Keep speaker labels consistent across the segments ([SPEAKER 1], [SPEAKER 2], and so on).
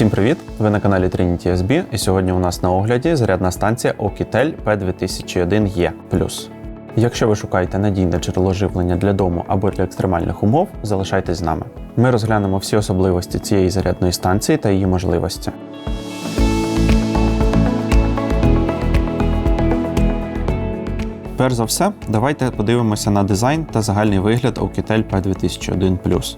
[SPEAKER 1] Всім привіт! Ви на каналі Trinity SB і сьогодні у нас на огляді зарядна станція Oukitel P2001E+. Якщо ви шукаєте надійне джерело живлення для дому або для екстремальних умов, залишайтесь з нами. Ми розглянемо всі особливості цієї зарядної станції та її можливості. Перш за все, давайте подивимося на дизайн та загальний вигляд Oukitel P2001+.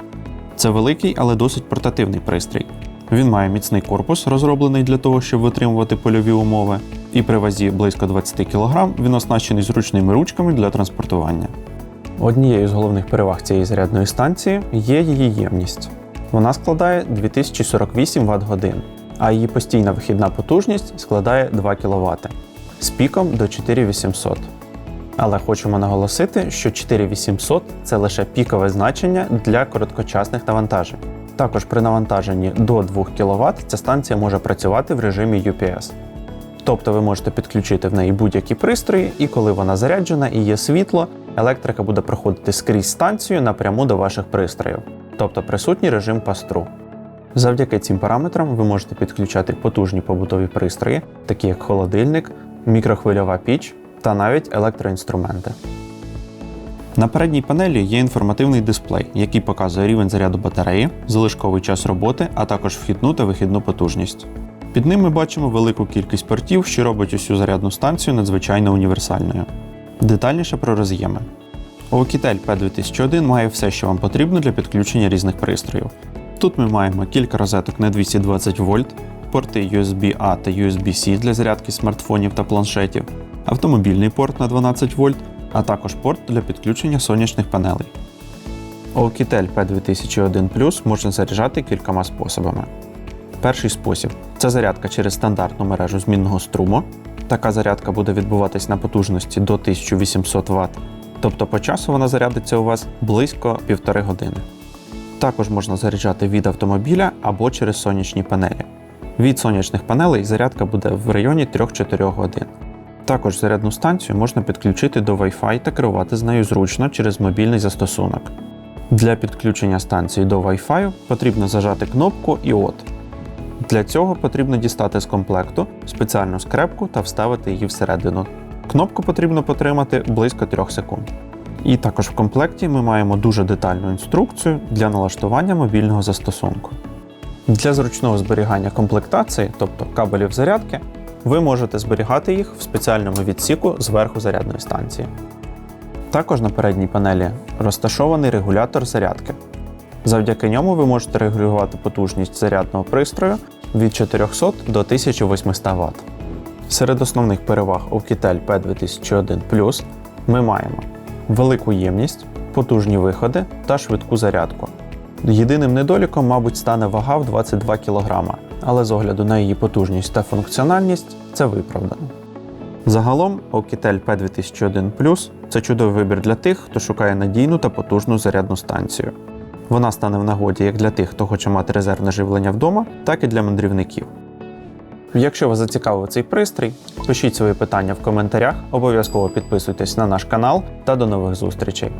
[SPEAKER 1] Це великий, але досить портативний пристрій. Він має міцний корпус, розроблений для того, щоб витримувати польові умови, і при вазі близько 20 кг він оснащений зручними ручками для транспортування. Однією з головних переваг цієї зарядної станції є її ємність. Вона складає 2048 Вт годин, а її постійна вихідна потужність складає 2 кВт з піком до 4800. Але хочемо наголосити, що 4800 це лише пікове значення для короткочасних навантажень. Також при навантаженні до 2 кВт ця станція може працювати в режимі UPS. Тобто ви можете підключити в неї будь-які пристрої, і коли вона заряджена і є світло, електрика буде проходити скрізь станцію напряму до ваших пристроїв, тобто присутній режим пастру. Завдяки цим параметрам ви можете підключати потужні побутові пристрої, такі як холодильник, мікрохвильова піч та навіть електроінструменти. На передній панелі є інформативний дисплей, який показує рівень заряду батареї, залишковий час роботи, а також вхідну та вихідну потужність. Під ним ми бачимо велику кількість портів, що робить усю зарядну станцію надзвичайно універсальною. Детальніше про роз'єми. Oukitel P2001 має все, що вам потрібно для підключення різних пристроїв. Тут ми маємо кілька розеток на 220 вольт, порти USB-A та USB-C для зарядки смартфонів та планшетів, автомобільний порт на 12 вольт, а також порт для підключення сонячних панелей. Oukitel P2001 Plus можна заряджати кількома способами. Перший спосіб це зарядка через стандартну мережу змінного струму. Така зарядка буде відбуватись на потужності до 1800 Вт, тобто по часу вона зарядиться у вас близько 1,5 години. Також можна заряджати від автомобіля або через сонячні панелі. Від сонячних панелей зарядка буде в районі 3-4 годин. Також зарядну станцію можна підключити до Wi-Fi та керувати з нею зручно через мобільний застосунок. Для підключення станції до Wi-Fi потрібно зажати кнопку і от. Для цього потрібно дістати з комплекту спеціальну скрепку та вставити її всередину. Кнопку потрібно потримати близько 3 секунд. І також в комплекті ми маємо дуже детальну інструкцію для налаштування мобільного застосунку. Для зручного зберігання комплектації, тобто кабелів зарядки, ви можете зберігати їх в спеціальному відсіку зверху зарядної станції. Також на передній панелі розташований регулятор зарядки. Завдяки ньому ви можете регулювати потужність зарядного пристрою від 400 до 1800 Вт. Серед основних переваг Oukitel P2001 ми маємо велику ємність, потужні виходи та швидку зарядку. Єдиним недоліком, мабуть, стане вага в 22 кг, але з огляду на її потужність та функціональність це виправдано. Загалом Oukitel P2001 це чудовий вибір для тих, хто шукає надійну та потужну зарядну станцію. Вона стане в нагоді як для тих, хто хоче мати резервне живлення вдома, так і для мандрівників. Якщо вас зацікавив цей пристрій, пишіть свої питання в коментарях, обов'язково підписуйтесь на наш канал та до нових зустрічей.